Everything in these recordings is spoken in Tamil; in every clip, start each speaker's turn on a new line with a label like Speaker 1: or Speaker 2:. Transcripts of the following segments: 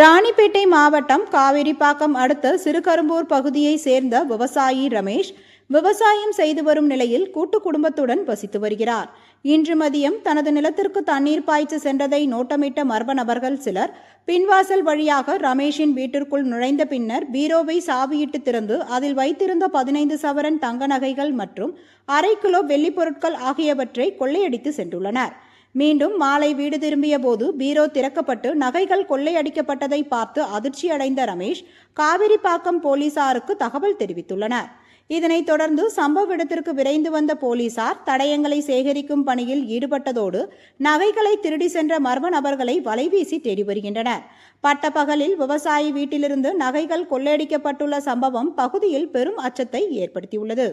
Speaker 1: ராணிப்பேட்டை மாவட்டம் காவிரிப்பாக்கம் அடுத்த சிறுகரும்பூர் பகுதியை சேர்ந்த விவசாயி ரமேஷ் விவசாயம் செய்து வரும் நிலையில் கூட்டு குடும்பத்துடன் வசித்து வருகிறார். இன்று மதியம் தனது நிலத்திற்கு தண்ணீர் பாய்ச்ச சென்றதை நோட்டமிட்ட மர்ம நபர்கள் சிலர் பின்வாசல் வழியாக ரமேஷின் வீட்டிற்குள் நுழைந்த பின்னர் பீரோவை சாவியிட்டு திறந்து அதில் வைத்திருந்த பதினைந்து சவரன் தங்க நகைகள் மற்றும் அரை கிலோ வெள்ளிப் பொருட்கள் ஆகியவற்றை கொள்ளையடித்து சென்றுள்ளனர். மீண்டும் மாலை வீடு திரும்பிய போது பீரோ திறக்கப்பட்டு நகைகள் கொள்ளையடிக்கப்பட்டதை பார்த்து அதிர்ச்சியடைந்த ரமேஷ் காவிரிப்பாக்கம் போலீசாருக்கு தகவல் தெரிவித்துள்ளனர். இதனைத் தொடர்ந்து சம்பவ இடத்திற்கு விரைந்து வந்த போலீசார் தடயங்களை சேகரிக்கும் பணியில் ஈடுபட்டதோடு நகைகளை திருடி சென்ற மர்ம நபர்களை வலைவீசி தேடி வருகின்றனர். பட்டப்பகலில் விவசாயி வீட்டிலிருந்து நகைகள் கொள்ளையடிக்கப்பட்டுள்ள சம்பவம் பகுதியில் பெரும் அச்சத்தை ஏற்படுத்தியுள்ளது.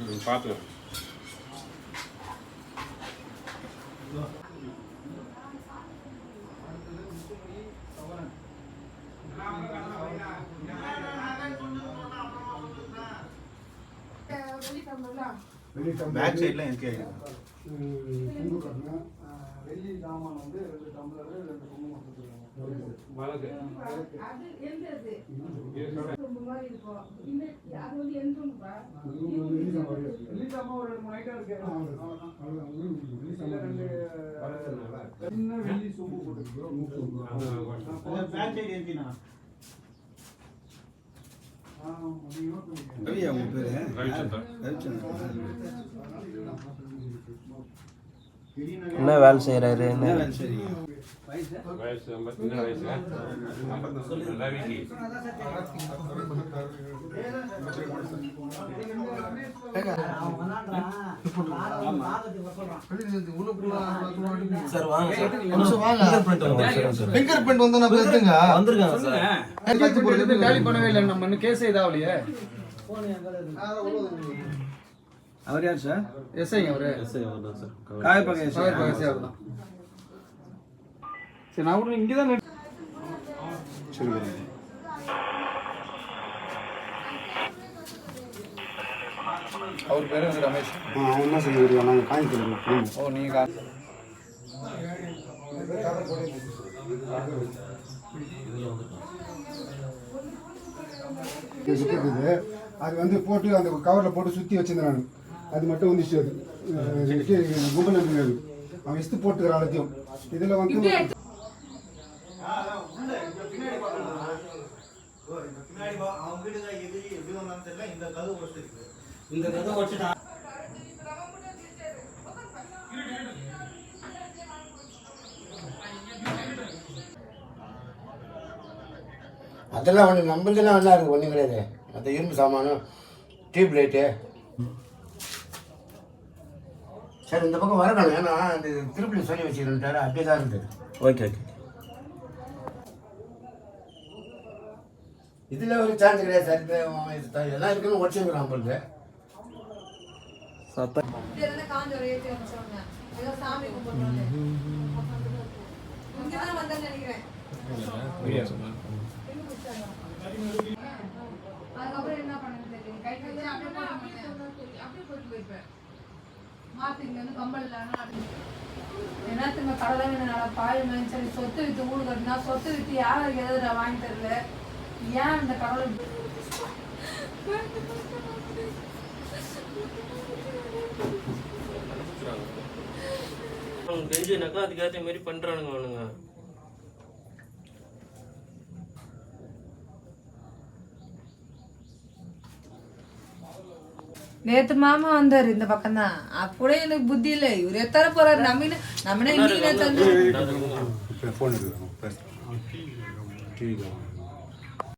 Speaker 2: ம் பார்த்து
Speaker 3: பேக் சைடில் என்கே
Speaker 4: வெள்ளி சாமான் வந்து ரெண்டு டம்ளர் ரெண்டு குங்குமம் கொடுத்துருக்காங்க
Speaker 2: வழக்கு
Speaker 5: அது எந்தது? ரொம்ப மாதிரி இருக்கும். அது வந்து எந்த ரூம்பா?
Speaker 4: வெள்ளி சாமான் ஒரு ரெண்டு ஐட்டம் இருக்கு சின்ன வெள்ளி சொம்பு
Speaker 3: என்கேண்ணா
Speaker 4: ரவியா
Speaker 3: உங்க பேரு
Speaker 2: ரவிச்சந்திரன்
Speaker 6: என்ன வேலை செய்கிறாரு என்ன?
Speaker 2: ஐம்பத்தி ரவிக்கு
Speaker 6: சார் வாங்க ஃபிங்கர் பிரிண்ட்
Speaker 7: வந்து நம்ம எடுத்துங்க
Speaker 6: வந்திருக்காங்க சார்.
Speaker 4: பண்ணவே இல்லை நம்ம இன்னும் கேஸ் இதாகலையே
Speaker 3: அவர் யார் சார்?
Speaker 4: எஸ்ஐங்க அவரு.
Speaker 3: காயப்பாக்கம் எஸ்
Speaker 4: சாகர் பகசி அவர் தான் சரி. நான் கூட இங்கே தான் அவர் பேரு வந்து ரமேஷ்.
Speaker 7: அவன் என்ன சொல்லி வருவான் நாங்கள் காய்கறி
Speaker 4: ஓ நீங்க
Speaker 7: சுற்றுக்குது அது வந்து போட்டு அந்த கவரில் போட்டு சுற்றி வச்சிருந்தேன் நான். அது மட்டும் வந்துச்சு அது. கும்பல் இருந்தது அவன் இஸ்து போட்டுக்கிற எல்லாத்தையும் இதில் வந்து
Speaker 3: இந்த
Speaker 6: கதை வச்சுட்டா
Speaker 7: அதெல்லாம் ஒன்று நம்மளதெல்லாம் நல்லா இருக்குது ஒன்றும் கிடையாது. அந்த இரும்பு சாமானும் டியூப் லைட்டு சரி இந்த பக்கம் வரணும் ஏன்னா அந்த திருப்பதி சொல்லி வச்சுருந்தாரு அப்படியே தான் இருந்தது
Speaker 6: ஓகே ஓகே.
Speaker 7: இதில் ஒரு சான்ஸ் கிடையாது சார். இது எல்லாம் இருக்குன்னு உடச்சுங்கிறான் நம்மளுக்கு
Speaker 6: சத்தம்.
Speaker 5: அதுக்கப்புறம் என்ன பண்ணணும்னு தெரியல. கை கழுவி அப்படியே போட்டு அப்படியே கம்பல் என்னத்துங்க கடலை வேணுனால பாய் மேய்ச்சி சரி சொத்து வித்து ஊடு கட்டினா சொத்து வித்து யாருக்கு எதிர வாங்கி தரல? ஏன் இந்த கடலை
Speaker 6: அவங்க கெஞ்சினாக்கா அதுக்கேற்ற மாதிரி பண்ணுறானுங்க அவனுங்க.
Speaker 5: நேத்து மாமா வந்தாரு இந்த பக்கம் தான் அப்பகூட எனக்கு புத்தி இல்லை இவர் எத்தர போறாரு நம்ம நம்ம இன்னைக்கு